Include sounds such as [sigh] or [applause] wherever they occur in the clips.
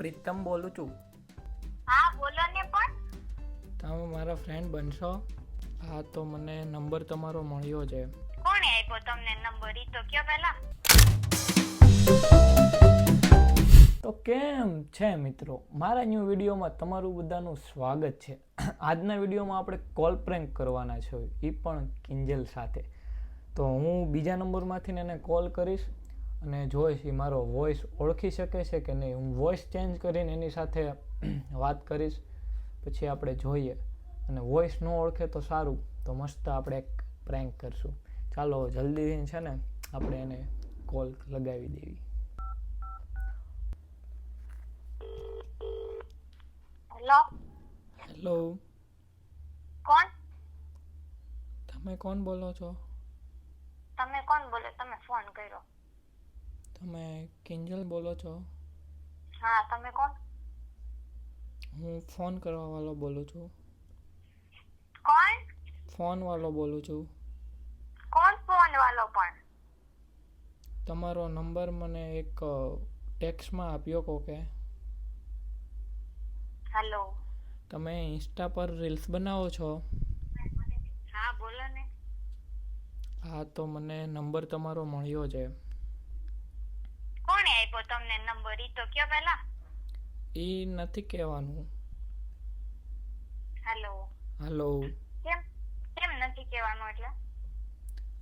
પ્રીતમ બોલું છું. હા બોલો ને પણ. તમે મારા ફ્રેન્ડ બનશો? હા તો મને નંબર તમારો મળ્યો છે. કોણે આપ્યો તમને નંબર ઈ તો કયો પહેલા. તો કેમ છે મિત્રો? મારા ન્યૂ વિડીયોમાં તમારું બધાનું સ્વાગત છે. આજના વિડીયોમાં આપણે કોલ પ્રેન્ક કરવાના છે. એ પણ કિંજલ સાથે. તો હું બીજા નંબરમાંથી એને કોલ કરીશ. અને જોઈશ એ મારો વોઇસ ઓળખી શકે છે કે નહીં હું વોઇસ ચેન્જ કરીને એની સાથે [clears throat] વાત કરીશ. પછી આપણે જોઈએ. અને વોઇસ ન ઓળખે તો સારું. તો મસ્ત આપણે એક પ્રેન્ક કરશું. ચાલો જલ્દી છે ને આપણે એને કોલ લગાવી દેવી. હેલો હેલો કોણ? તમે કોણ બોલો છો? તમે કોણ બોલો? તમે ફોન કર્યો. તમે કિંજલ બોલો છો? હા તમે કોણ? હું ફોન કરવા વાળો બોલું છું. કોણ? ફોન વાળો બોલું છું. કોણ ફોન વાળો પણ? તમારો નંબર મને એક ટેક્સમાં આપ્યો કોકે. હેલો. તમે ઇન્સ્ટા પર રીલ્સ બનાવો છો? હા બોલો ને. હા તો મને નંબર તમારો મળ્યો છે. તમને નંબર ઈ તો કયો પહેલા? ઈ નથી કહેવાનું. હેલો. હેલો. કેમ કેમ નથી કહેવાનું એટલે?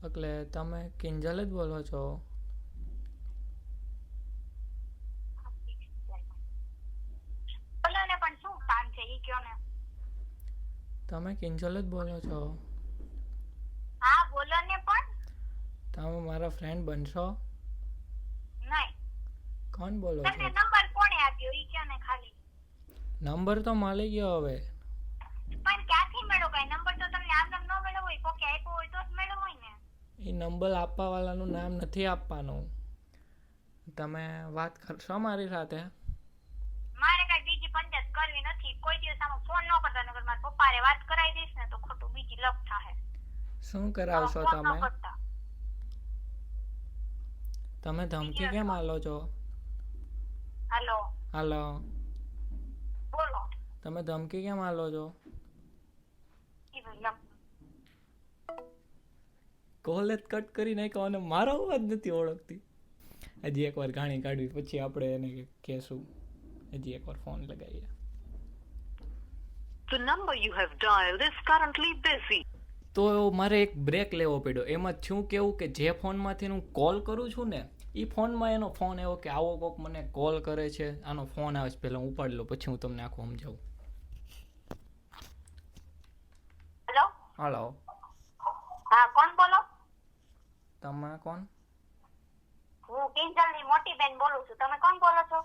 એટલે તમે કિંજલ જ બોલો છો. બોલો ને પણ શું કામ છે ઈ કયો ને? તમે કિંજલ જ બોલો છો. હા બોલો ને પણ. તમે મારા ફ્રેન્ડ બનશો? કોણ બોલો તમને નંબર કોણે આપ્યો? ઈ કયો ને ખાલી? નંબર તો મળી ગયો હવે. પણ ક્યાંથી મળ્યો કાઈ? નંબર તો તમને આમ નામ ન મળ્યો હોય? કોકે આપ્યો હોય તો જ મળ્યો હોય ને? એ નંબર આપવા વાળાનું નામ નથી આપવાનું. તમે વાત કરશો મારી સાથે? મારે કઈ બીજી પંચાયત કરવી નથી. કોઈ દિવસ આમાં ફોન ન કરતા નગર મારા પપ્પારે વાત કરાવી દઈશ ને તો ખોટું બીજી લપ થાહે. શું કરાવશો તમે? તમે ધમકી કેમ આલો છો? હાલો. હેલો. બોલો. તમે ધમકી કેમ આલો છો? કોલ જ કટ કરી નાખ્યો અને મારો અવાજ નથી ઓળખતી. હજી એકવાર ગાણી કાઢવી પછી આપણે એને કહેશું. હજી એકવાર ફોન લગાવીએ. The number you have dialed is currently busy. તો મારે એક બ્રેક લેવો પડ્યો. એમાં શું કેવું કે જે ફોનમાંથી હું કોલ કરું છું ને એ ફોનમાં એનો ફોન એવો કે આવો કોક મને કોલ કરે છે આનો ફોન આવે છે પહેલાં ઉપાડી લો પછી હું તમને આખું સમજાવું. હેલો હાલો હા કોણ બોલો? તમે કોણ? હું કિંજલની મોટી બેન બોલું છું. તમે કોણ બોલો છો?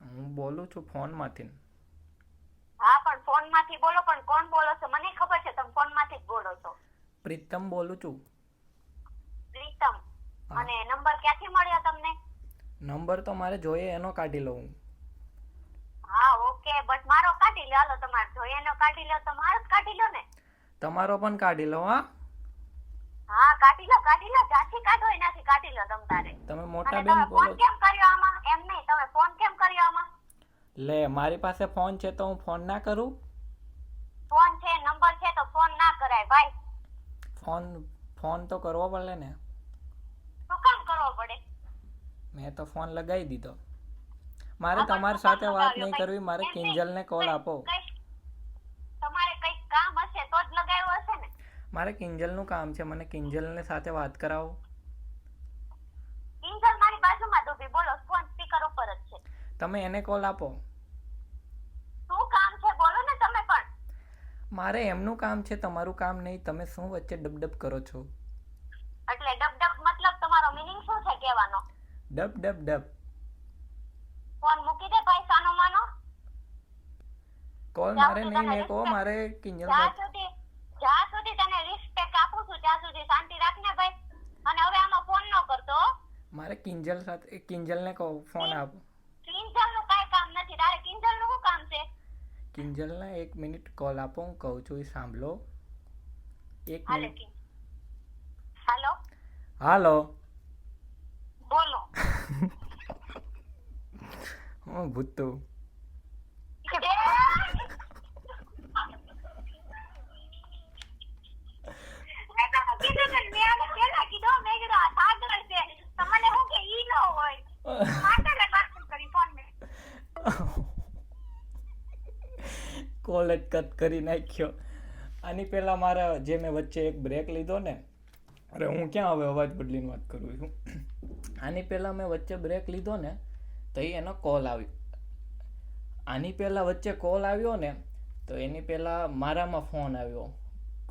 હું બોલું છું ફોનમાંથી હા પણ ફોનમાંથી બોલો પણ કોણ બોલો છો? મને ખબર છે તમે ફોનમાંથી જ બોલો છો. પ્રીતમ બોલું છું. પ્રીતમ. અને નંબર ક્યાંથી મળ્યો તમને નંબર તો મારે જોઈએ એનો કાઢી લઉં. હા ઓકે બટ મારો કાઢી લો. હાલો તમારે જોઈએ એનો કાઢી લો તો મારો કાઢી લો ને. તમારો પણ કાઢી લો હા. હા કાઢી લો કાઢી લો. જ્યાંથી કાઢો એનાથી કાઢી લો તમ તારે. તમે મોટા બેન બોલો ફોન કેમ કર્યો આમાં? એમ નહીં તમે ફોન કેમ કર્યો આમાં? લે મારી પાસે ફોન છે તો હું ફોન ના કરું? ફોન છે નંબર છે તો ફોન ના કરાય ભાઈ. ફોન ફોન તો કરવો પડે ને. મેં તો ફોન લગાવી દીધો. મારે તમારી સાથે વાત નહીં કરવી મારે કિંજલને કોલ આપો. તમારે કંઈક કામ હશે તો જ લગાવ્યો હશે ને? મારે કિંજલનું કામ છે મને કિંજલને સાથે વાત કરાવો. કિંજલ મારી બાજુમાં ડૂબી બોલો ફોન સ્પીકર ઉપર જ છે. તમે એને કોલ આપો. શું કામ છે? બોલો ને તમે પણ. મારે એમનું કામ છે તમારું કામ નહીં તમે શું વચ્ચે ડબડબ કરો છો? એટલે ડબ ડબ મતલબ તમારો મિનિંગ શું છે કહેવાનો ડબ ડબ ડબ. ફોન મૂકી દે ભાઈ સાનો માનો. કોલ મારે નહીં મેં કો મારે કિંજલ જા સુધી જા સુધી તને રિસ્પેક્ટ આપું છું ત્યાં સુધી શાંતિ રાખ ને ભાઈ. અને હવે આમાં ફોન ન કરતો મારે કિંજલ સાથે કિંજલને કહો ફોન આપ. કિંજલનું કઈ કામ નથી તારે કિંજલનું શું કામ છે? કિંજલ ને એક મિનિટ કોલ આપો હું કહું છું એ સાંભળો. એક મિનિટ. હાલો. હાલો. મેં વાત કરી કોલ જ કટ કરી નાખ્યો. આની પહેલા મારા જે મેં વચ્ચે એક બ્રેક લીધો ને, અરે હું ક્યાં હવે અવાજ બદલીને વાત કરું છું? આની પહેલાં મેં વચ્ચે બ્રેક લીધો ને, તો એનો કોલ આવ્યો. આની પહેલાં વચ્ચે કોલ આવ્યો ને, તો એની પહેલાં મારામાં ફોન આવ્યો.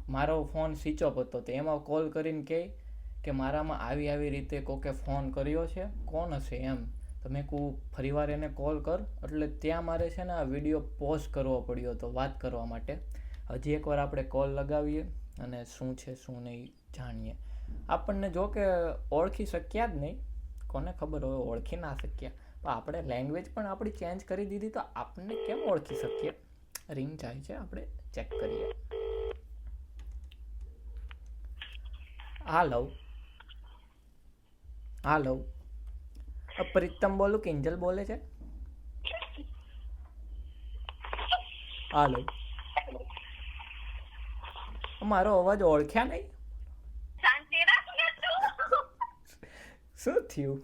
મારો ફોન સ્વિચ ઓફ હતો, તો એમાં કોલ કરીને કહે કે મારામાં આવી આવી રીતે કોકે ફોન કર્યો છે? કોણ હશે એમ? તો મેં કહું ફરીવાર એને કોલ કર. એટલે ત્યાં મારે છે ને આ વીડિયો પોઝ કરવો પડ્યો હતો, વાત કરવા માટે. હજી એકવાર આપણે કોલ લગાવીએ અને શું છે, શું નહીં, જાણીએ. આપણને જો કે ઓળખી શક્યા જ નહીં કોને ખબર હોય, ઓળખી ના શકીએ. પણ આપણે લેંગ્વેજ પણ આપણી ચેન્જ કરી દીધી તો આપણને કેમ ઓળખી શકીએ? રિંગ જાય છે, આપણે ચેક કરીએ. હાલો. હાલો. પ્રીતમ બોલું, કિંજલ બોલે છે? હાલો. મારો અવાજ ઓળખ્યા નહીં શાંતિ રાખ ને તું. શું થયું.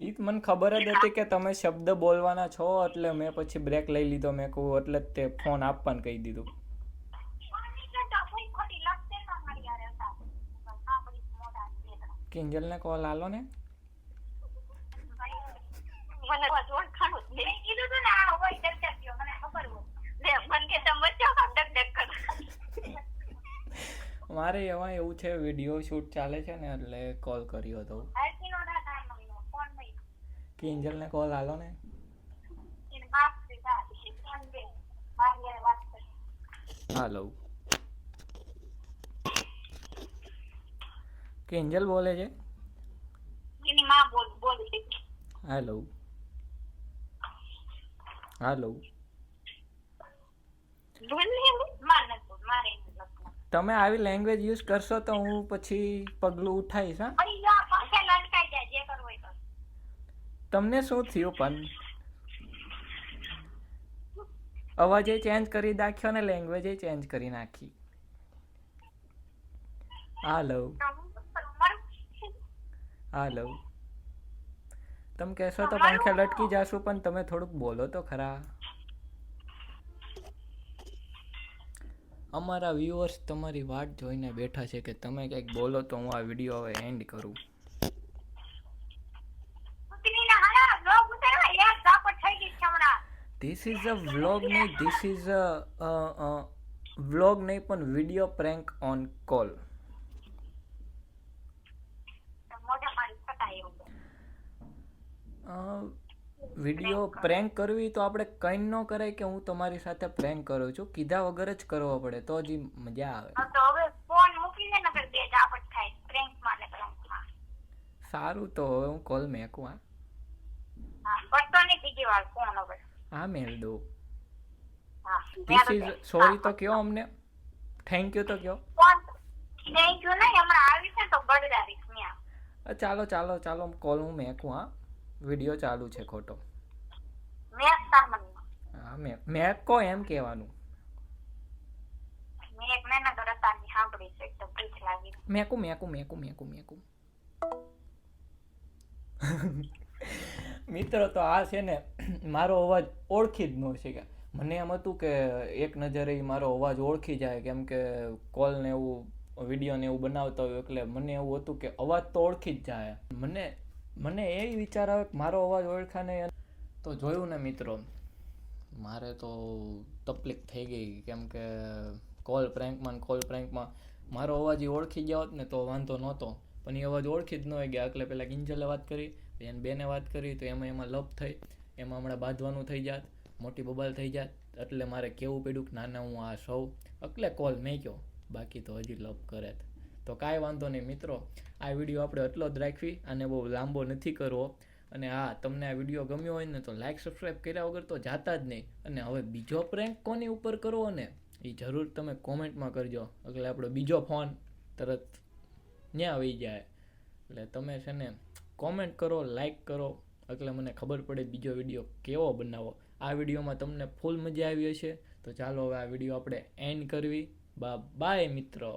ઈ મને ખબર જ હતી કે તમે શબ્દ બોલવાના છો એટલે મેં પછી બ્રેક લઈ લીધો મેં કહું એટલે જ તે ફોન આપવાનું કહી દીધું. કિંજલ ન કોલ આલો ને. મને કીધું તું ને હોય ખબર હોય. મને કે તમે ડક ડગડગ કરો. મારે એવા એવું છે વીડિયો શૂટ ચાલે છે ને એટલે કોલ કર્યો હતો કિંજલ. કિંજલને કોલ આલો ને. હાલો કિંજલ બોલે છે હેલો. હાલો ને એમ. માર તમે આવી લેંગ્વેજ યુઝ કરશો તો હું પછી પગલું ઉઠાવીશ હા. તમને શું થયું પણ? અવાજે ચેન્જ કરી નાખ્યો ને લેંગ્વેજે ચેન્જ કરી નાખી. હાલો. હાલો. તમે કહેશો તો પંખે લટકી જાશું પણ તમે થોડુંક બોલો તો ખરા. અમારા વ્યુઅર્સ તમારી વાટ જોઈને બેઠા છે કે તમે કંઈક બોલો તો હું આ વીડિયો હવે એન્ડ કરું. ધીસ ઇઝ અ વ્લોગ નહીં ધીસ ઇઝ અ વ્લોગ નહીં પણ વીડિયો પ્રેન્ક ઓન કોલ તો મોઢા મારી ફટાય એવું છે. વીડિયો પ્રેન્ક કરવી તો આપણે કંઈ ન કરાય કે હું તમારી સાથે પ્રેન્ક કરું છું. કીધા વગર જ કરવો પડે તો જ મજા આવે. તો હવે ફોન મૂકી દે નકર બે ઝાપટ થાય પ્રેન્કમાં ને પ્રેન્કમાં. સારું તો હવે હું કોલ મેકું હા. હા, નહીં બીજી વાર ફોન હવે. હા મેલ દો હા, ધીસ મેં ઇઝ સોરી તો કયો અમને? થેન્ક યુ તો કયો? ફોન યુ નહીં હમણાં આવી છે તો બગડાવીશ. અ, ચાલો ચાલો ચાલો કોલ હું મેકું હા. વીડિયો ચાલુ છે ખોટો. મેં. હા એમ કહેવાનું. મેકું મેકું મેકું મેકું મેકું. મિત્રો તો આ છે ને મારો અવાજ ઓળખી જ ન શકે. મને એમ હતું કે એક નજરે મારો અવાજ ઓળખી જાય કેમ કે કોલ ને એવું વીડિયો ને એવું બનાવતા હોય એટલે મને એવું હતું કે અવાજ તો ઓળખી જ જાય. મને મને એ વિચાર આવે કે મારો અવાજ ઓળખાને તો જોયું ને મિત્રો, મારે તો તકલીફ થઈ ગઈ. કેમ કે કોલ પ્રેન્કમાં કોલ પ્રેન્કમાં મારો અવાજ એ ઓળખી ગયા હોત ને તો વાંધો નહોતો. પણ એ અવાજ ઓળખી જ ન હોય ગયા. એટલે પહેલાં કિંજલે વાત કરી એને બેને વાત કરી, તો એમાં એમાં લપ થઈ. એમાં હમણાં બાંધવાનું થઈ જાત, મોટી બબાલ થઈ જાત. એટલે મારે કેવું પડ્યું કે ના ના હું આ સૌ. એટલે કોલ મેક્યો. બાકી તો હજી લપ કરે જ. તો કાંઈ વાંધો નહીં મિત્રો, આ વીડિયો આપણે એટલો જ રાખવી અને બહુ લાંબો નથી કરવો. અને હા, તમને આ વીડિયો ગમ્યો હોય ને તો લાઇક સબસ્ક્રાઈબ કર્યા વગર તો જાતા જ નહીં. અને હવે બીજો પ્રેન્ક કોની ઉપર કરવો ને એ જરૂર તમે કોમેન્ટમાં કરજો. એટલે આપણો બીજો ફોન તરત ત્યાં આવી જાય. એટલે તમે છે ને કોમેન્ટ કરો લાઇક કરો. એટલે મને ખબર પડે બીજો વીડિયો કેવો બનાવો. આ વિડીયોમાં તમને ફૂલ મજા આવી હશે. તો ચાલો હવે આ વીડિયો આપણે એન્ડ કરવી. બા બાય મિત્રો.